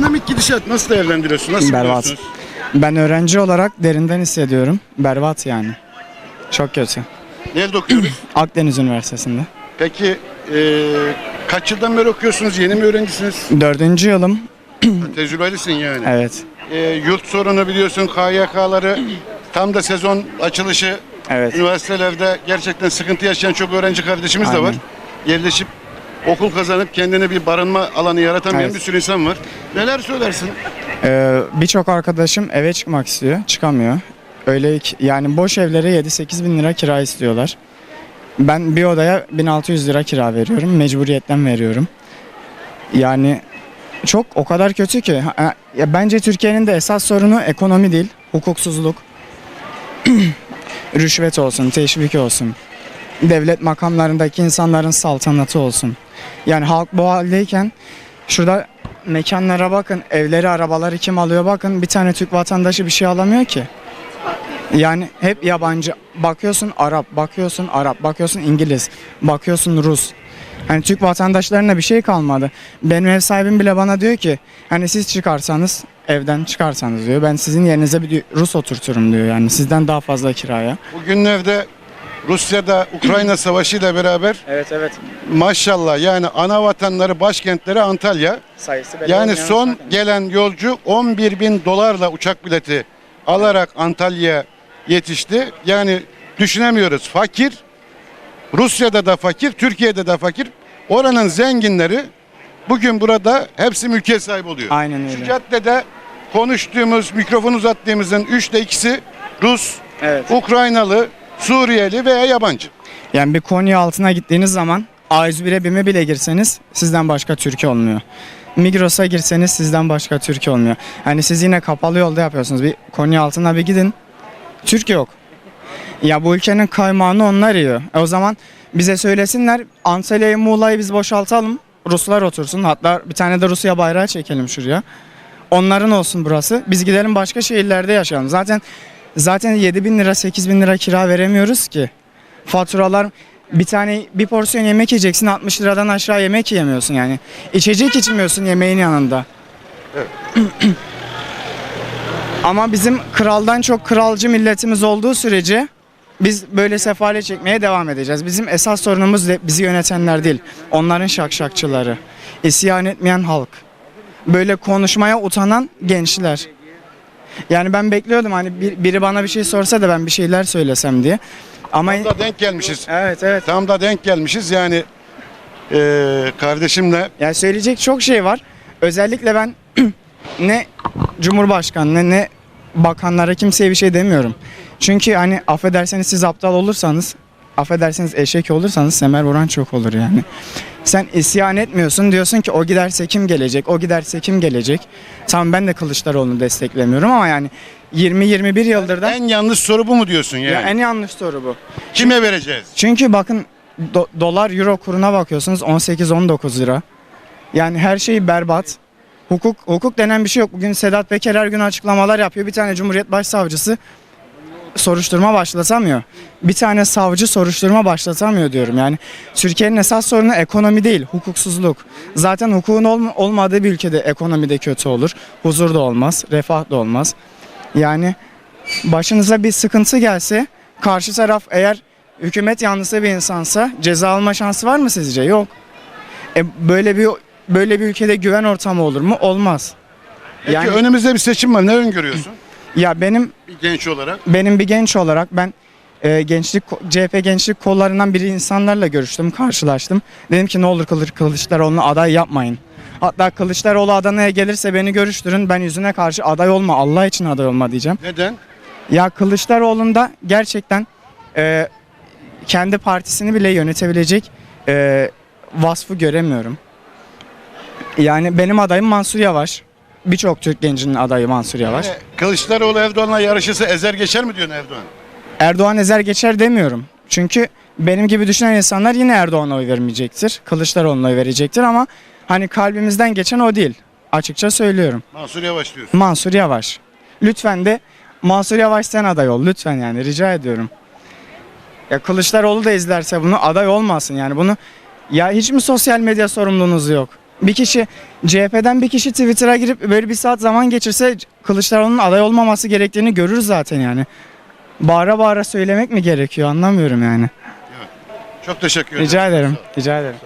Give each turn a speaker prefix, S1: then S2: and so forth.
S1: Ekonomik gidişat nasıl değerlendiriyorsun? Nasıl
S2: Berbat. Ben öğrenci olarak derinden hissediyorum. Berbat yani. Çok kötü.
S1: Nerede okuyoruz?
S2: Akdeniz Üniversitesi'nde.
S1: Peki e, kaç yıldan beri okuyorsunuz? Yeni mi öğrencisiniz?
S2: Dördüncü yılım.
S1: Tecrübelisin yani.
S2: Evet.
S1: E, yurt sorunu biliyorsun, KYK'ları tam da sezon açılışı
S2: Evet.
S1: üniversitelerde gerçekten sıkıntı yaşayan çok öğrenci kardeşimiz de
S2: Aynen.
S1: var. Yerleşip okul kazanıp kendine bir barınma alanı yaratamayan
S2: Evet.
S1: bir sürü insan var. Neler söylersin?
S2: Ee, Birçok arkadaşım eve çıkmak istiyor. Çıkamıyor. Öyle ki- yani boş evlere 7-8 bin lira kira istiyorlar. Ben bir odaya 1600 lira kira veriyorum. Mecburiyetten veriyorum. Yani çok o kadar kötü ki. Ha, Ya bence Türkiye'nin de esas sorunu ekonomi değil, hukuksuzluk. Rüşvet olsun, teşvik olsun. Devlet makamlarındaki insanların saltanatı olsun. Yani halk bu haldeyken şurada mekanlara bakın, evleri, arabaları kim alıyor bakın. Bir tane Türk vatandaşı bir şey alamıyor ki. Yani hep yabancı. Bakıyorsun Arap, bakıyorsun Arap, bakıyorsun İngiliz, bakıyorsun Rus. Hani Türk vatandaşlarına bir şey kalmadı. Benim ev sahibim bile bana diyor ki hani siz çıkarsanız evden çıkarsanız diyor. Ben sizin yerinize bir Rus oturturum diyor yani sizden daha fazla kiraya.
S1: Bugünlerde Rusya'da Ukrayna Savaşı ile beraber
S2: Evet evet.
S1: maşallah yani ana vatanları başkentleri Antalya.
S2: Sayısı
S1: Yani son gelen yolcu 11 bin dolarla uçak bileti alarak Antalya'ya yetişti. Yani düşünemiyoruz. Fakir, Rusya'da da fakir, Türkiye'de de fakir. Oranın zenginleri bugün burada hepsi mülkiyet sahibi oluyor.
S2: Aynen
S1: Şu
S2: öyle.
S1: caddede konuştuğumuz, mikrofon uzattığımızın üçte ikisi Rus,
S2: Evet.
S1: Ukraynalı, Suriyeli veya yabancı.
S2: Yani bir Konya altına gittiğiniz zaman A101'e BİM'e bile girseniz sizden başka Türkiye olmuyor. Migros'a girseniz sizden başka Türkiye olmuyor. Hani siz yine kapalı yolda yapıyorsunuz. Bir Konya altına bir gidin. Türkiye yok. Ya bu ülkenin kaymağını onlar yiyor. E o zaman bize söylesinler Antalya'yı Muğla'yı biz boşaltalım. Ruslar otursun. Hatta bir tane de Rusya bayrağı çekelim şuraya. Onların olsun burası. Biz gidelim başka şehirlerde yaşayalım. Zaten zaten 7 bin lira 8 bin lira kira veremiyoruz ki. Faturalar bir tane bir porsiyon yemek yiyeceksin 60 liradan aşağı yemek yiyemiyorsun yani. İçecek içmiyorsun yemeğin yanında. Ama bizim kraldan çok kralcı milletimiz olduğu sürece biz böyle sefalet çekmeye devam edeceğiz. Bizim esas sorunumuz de bizi yönetenler değil. Onların şakşakçıları. İsyan etmeyen halk. Böyle konuşmaya utanan gençler. Yani ben bekliyordum hani bir- biri bana bir şey sorsa da ben bir şeyler söylesem diye. Ama
S1: Tam da denk gelmişiz.
S2: evet evet.
S1: Tam da denk gelmişiz yani eee kardeşimle
S2: Yani söyleyecek çok şey var. Özellikle ben ne Cumhurbaşkanına ne bakanlara kimseye bir şey demiyorum. Çünkü hani affederseniz siz aptal olursanız, affederseniz eşek olursanız semer vuran çok olur yani. Sen isyan etmiyorsun diyorsun ki o giderse kim gelecek, o giderse kim gelecek. Tamam ben de Kılıçdaroğlu'nu desteklemiyorum ama yani 20-21 yıldır da
S1: en yanlış soru bu mu diyorsun yani?
S2: ya en yanlış soru bu.
S1: Kime vereceğiz?
S2: Çünkü bakın do- dolar euro kuruna bakıyorsunuz 18-19 lira. Yani her şey berbat. Hukuk hukuk denen bir şey yok. Bugün Sedat Peker her gün açıklamalar yapıyor. Bir tane Cumhuriyet Başsavcısı soruşturma başlatamıyor. Bir tane savcı soruşturma başlatamıyor diyorum. Yani Türkiye'nin esas sorunu ekonomi değil, hukuksuzluk. Zaten hukukun olm- olmadığı bir ülkede ekonomi de kötü olur. Huzur da olmaz, refah da olmaz. Yani başınıza bir sıkıntı gelse karşı taraf eğer hükümet yanlısı bir insansa ceza alma şansı var mı sizce? Yok. E böyle bir böyle bir ülkede güven ortamı olur mu? Olmaz.
S1: Peki
S2: Yani
S1: önümüzde bir seçim var. Ne öngörüyorsun?
S2: Ya benim
S1: bir genç olarak.
S2: benim bir genç olarak ben e, gençlik CHP gençlik kollarından biri insanlarla görüştüm, karşılaştım. Dedim ki ne olur Kılıç Kılıçdaroğlu'na aday yapmayın. Hatta Kılıçdaroğlu Adana'ya gelirse beni görüştürün. Ben yüzüne karşı aday olma, Allah için aday olma diyeceğim.
S1: Neden?
S2: Ya Kılıçdaroğlu'nda gerçekten e, kendi partisini bile yönetebilecek e, vasfı göremiyorum. Yani benim adayım Mansur Yavaş. Birçok Türk gencinin adayı Mansur Yavaş.
S1: Yani Kılıçdaroğlu Erdoğan'la yarışırsa ezer geçer mi diyorsun Erdoğan?
S2: Erdoğan ezer geçer demiyorum. Çünkü benim gibi düşünen insanlar yine Erdoğan'a oy vermeyecektir. Kılıçdaroğlu'na oy verecektir ama hani kalbimizden geçen o değil. Açıkça söylüyorum.
S1: Mansur Yavaş diyorsun.
S2: Mansur Yavaş. Lütfen de Mansur Yavaş sen aday ol. Lütfen yani rica ediyorum. Ya Kılıçdaroğlu da izlerse bunu aday olmasın yani bunu ya hiç mi sosyal medya sorumluluğunuz yok? Bir kişi CHP'den bir kişi Twitter'a girip böyle bir saat zaman geçirse Kılıçdaroğlu'nun aday olmaması gerektiğini görür zaten yani. Bağıra bağıra söylemek mi gerekiyor anlamıyorum yani.
S1: Çok teşekkür ederim.
S2: Rica ederim. Rica ederim.